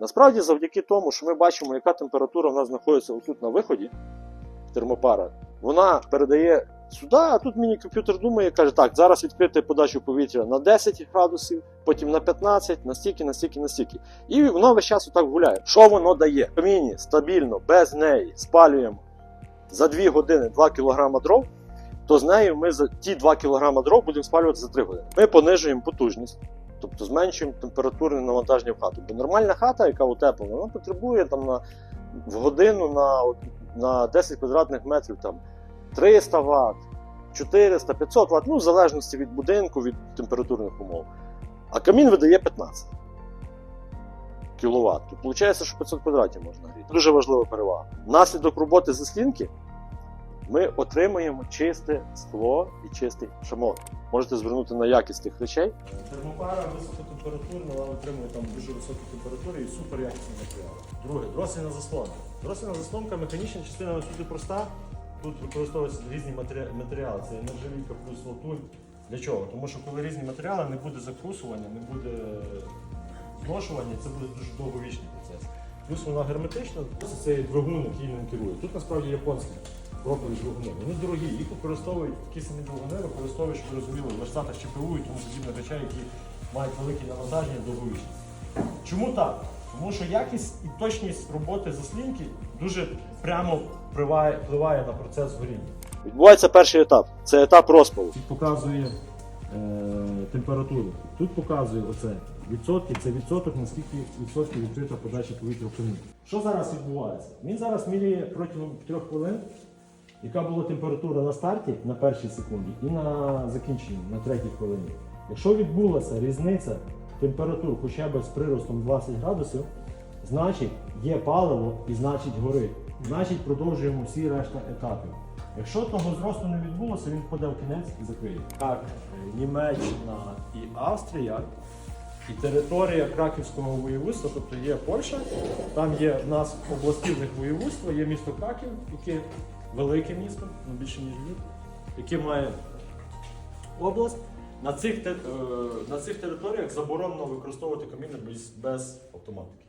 Насправді, завдяки тому, що ми бачимо, яка температура в нас знаходиться отут на виході, термопара, вона передає сюди, а тут міні-комп'ютер думає, каже, так, зараз відкрити подачу повітря на 10 градусів, потім на 15, настільки, настільки, настільки. І воно весь час отак гуляє. Що воно дає? В каміні стабільно, без неї спалюємо за 2 години 2 кг дров, то з нею ми за ті 2 кг дров будемо спалювати за 3 години. Ми понижуємо потужність. Тобто зменшуємо температурне навантаження в хату. Бо нормальна хата, яка утеплена, вона потребує там на в годину на, на 10 квадратних метрів там 300 Вт, 400, 500 Вт, ну в залежності від будинку, від температурних умов. А камін видає 15 кВт. Виходить, що 500 квадратів можна гріти. Дуже важлива перевага. Внаслідок роботи заслінки ми отримуємо чисте скло і чистий шамот. Можете звернути на якість тих речей. Термопара високотемпературна, вона отримує там дуже високі температури і супер якісний матеріал. Друге, дросельна заслонка. Дросельна заслонка, механічна частина суті проста. Тут використовуються різні матеріали. Це нержавійка плюс латунь. Для чого? Тому що коли різні матеріали, не буде закрусування, не буде зношування, це буде дуже довговічний процес. Плюс вона герметична, це цей двигун, який ним керує. Тут насправді японські проповідь двигуни. Вони дорогі, їх використовують такі самі двигуни, використовують, щоб розуміли, в верстатах ЧПУ і тому подібне речей, які мають великі навантаження довговічні. Чому так? Тому що якість і точність роботи заслінки дуже прямо впливає, впливає на процес горіння. Відбувається перший етап це етап розпалу. Тут показує е, температуру. Тут показує оце відсотки, це відсоток, наскільки відсотків відкрита подача повітря в камін. Що зараз відбувається? Він зараз міряє протягом 3 хвилин, яка була температура на старті на першій секунді і на закінченні на третій хвилині. Якщо відбулася різниця температур хоча б з приростом 20 градусів, значить є паливо і значить горить. Значить продовжуємо всі решта етапів. Якщо того зросту не відбулося, він впаде в кінець і закриє. Так, Німеччина і Австрія, і територія Краківського воєводства, тобто є Польща, там є в нас області в є місто Краків, яке велике місто, ну більше ніж Львів, яке має область. На цих, е, на цих територіях заборонено використовувати каміни без, без автоматики.